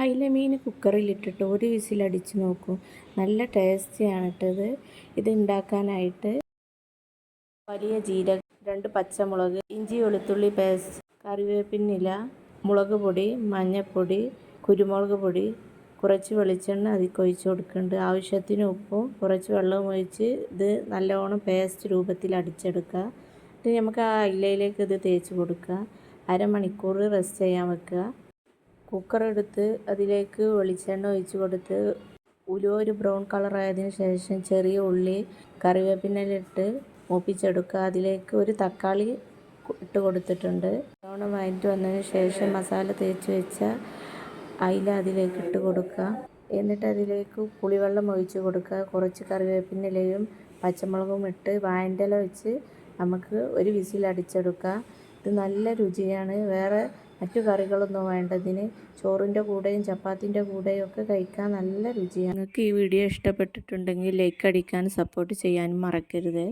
അയില മീൻ കുക്കറിലിട്ടിട്ട് ഒരു വിസിലടിച്ച് നോക്കൂ. നല്ല ടേസ്റ്റിയാണ് ഇട്ടത് ഇത്. ഉണ്ടാക്കാനായിട്ട് വലിയ ജീരകം രണ്ട് പച്ചമുളക് ഇഞ്ചി വെളുത്തുള്ളി പേസ്റ്റ് കറിവേപ്പിനില മുളക് പൊടി മഞ്ഞൾപ്പൊടി കുരുമുളക് പൊടി കുറച്ച് വെളിച്ചെണ്ണ അതിൽ ഒഴിച്ച് കൊടുക്കുന്നുണ്ട് ആവശ്യത്തിന് ഉപ്പും കുറച്ച് വെള്ളവും ഒഴിച്ച് ഇത് നല്ലോണം പേസ്റ്റ് രൂപത്തിൽ അടിച്ചെടുക്കുക. ഇത് നമുക്ക് ആ അയിലയിലേക്ക് ഇത് തേച്ച് കൊടുക്കുക. അരമണിക്കൂർ റെസ്റ്റ് ചെയ്യാൻ വെക്കുക. കുക്കർ എടുത്ത് അതിലേക്ക് വെളിച്ചെണ്ണ ഒഴിച്ച് കൊടുത്ത് ഉലുവ ഒരു ബ്രൗൺ കളർ ആയതിനു ശേഷം ചെറിയ ഉള്ളി കറിവേപ്പിനിലിട്ട് മൂപ്പിച്ചെടുക്കുക. അതിലേക്ക് ഒരു തക്കാളി ഇട്ട് കൊടുത്തിട്ടുണ്ട്. ബ്രൗണ് വഴറ്റി വന്നതിന് ശേഷം മസാല തേച്ച് വെച്ച അയില അതിലേക്ക് ഇട്ട് കൊടുക്കുക. എന്നിട്ട് അതിലേക്ക് പുളിവെള്ളം ഒഴിച്ച് കൊടുക്കുക. കുറച്ച് കറിവേപ്പിനിലയും പച്ചമുളകും ഇട്ട് വാഴന്റെ ഇല വെച്ച് നമുക്ക് ഒരു വിസിൽ അടിച്ചെടുക്കുക ഇത് നല്ല രുചിയാണ്. വേറെ മറ്റു കറികളൊന്നും വേണ്ടതിന് ചോറിന്റെ കൂടെയും ചപ്പാത്തിന്റെ കൂടെയും ഒക്കെ കഴിക്കാൻ നല്ല രുചിയാണ്. നിങ്ങൾക്ക് ഈ വീഡിയോ ഇഷ്ടപ്പെട്ടിട്ടുണ്ടെങ്കിൽ ലൈക്ക് അടിക്കാനും സപ്പോർട്ട് ചെയ്യാനും മറക്കരുത്.